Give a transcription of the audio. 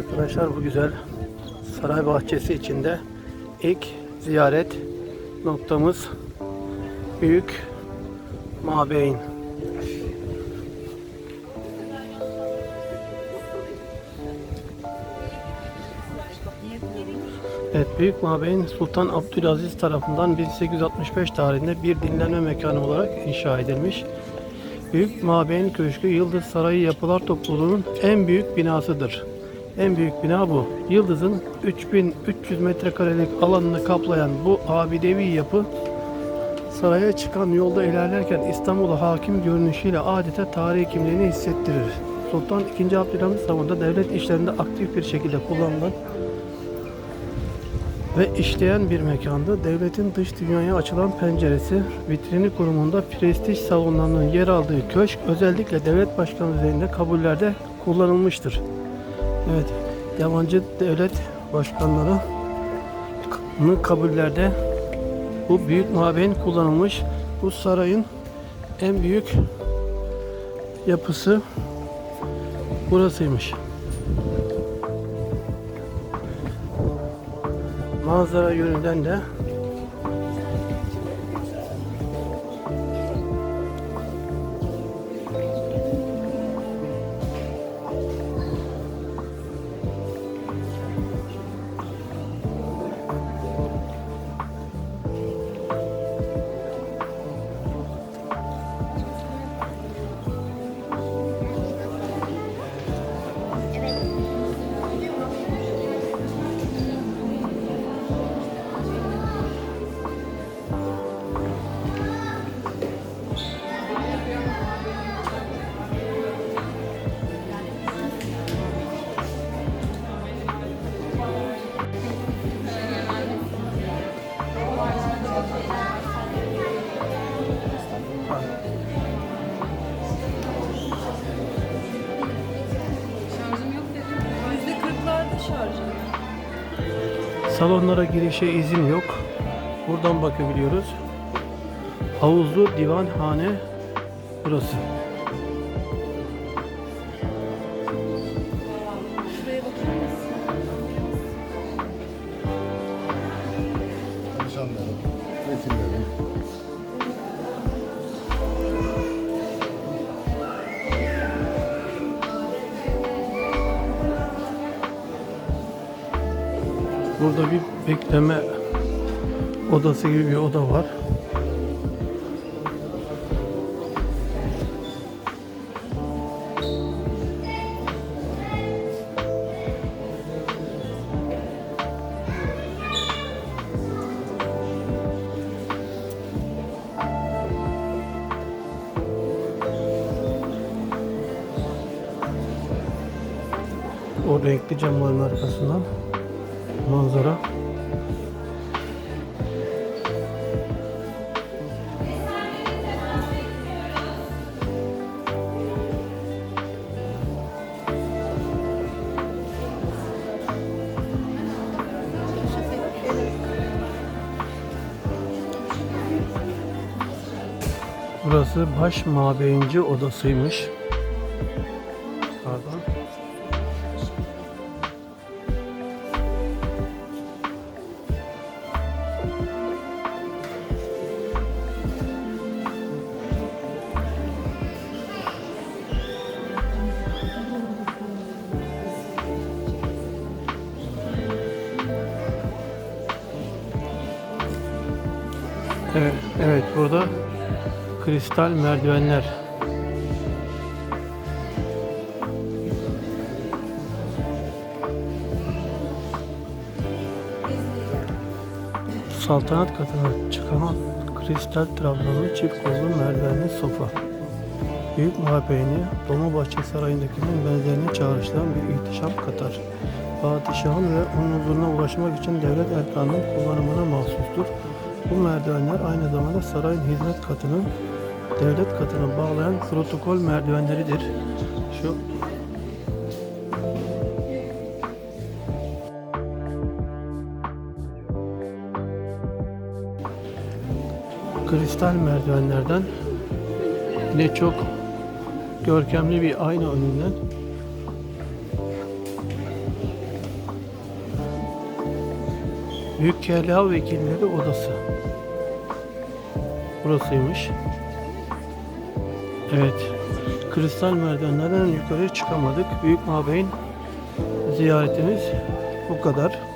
Arkadaşlar bu güzel saray bahçesi içinde ilk ziyaret noktamız Büyük Mabeyn. Evet, Büyük Mabeyn Sultan Abdülaziz tarafından 1865 tarihinde bir dinlenme mekanı olarak inşa edilmiş. Büyük Mabeyn Köşkü Yıldız Sarayı Yapılar Topluluğu'nun en büyük binasıdır. En büyük bina bu. Yıldız'ın 3300 metrekarelik alanını kaplayan bu abidevi yapı saraya çıkan yolda ilerlerken İstanbul'a hakim görünüşüyle adeta tarihi kimliğini hissettirir. Sultan II. Abdülhamit zamanında devlet işlerinde aktif bir şekilde kullanılan ve işleyen bir mekanda devletin dış dünyaya açılan penceresi, vitrini kurumunda prestij salonlarının yer aldığı köşk özellikle devlet başkanı üzerinde kabullerde kullanılmıştır. Evet, yabancı devlet başkanlarının kabullerde bu büyük mabeyn kullanılmış. Bu sarayın en büyük yapısı burasıymış. Manzara yönünden de salonlara girişe izin yok. Buradan bakabiliyoruz. Havuzlu divanhane burası. Şuraya Burada bir bekleme odası gibi bir oda var. O renkli camların arkasından manzara. Burası baş mabeyinci odasıymış. Evet, evet burada kristal merdivenler. Saltanat katına çıkan kristal trabzonlu çift kollu merdivenli sofa. Büyük mabeyni Dolmabahçe Sarayı'ndakinin benzerine çağrıştıran bir ihtişam katar. Padişahın ve onun huzuruna ulaşmak için devlet erkanının kullanımına mahsustur. Bu merdivenler aynı zamanda sarayın hizmet katının devlet katını bağlayan protokol merdivenleridir. Şu kristal merdivenlerden ne çok görkemli bir ayna önünden Büyük Kehliha Vekilleri Odası. Burasıymış. Evet. Kristal merdivenlerden yukarı çıkamadık. Büyük Mabeyn ziyaretimiz bu kadar.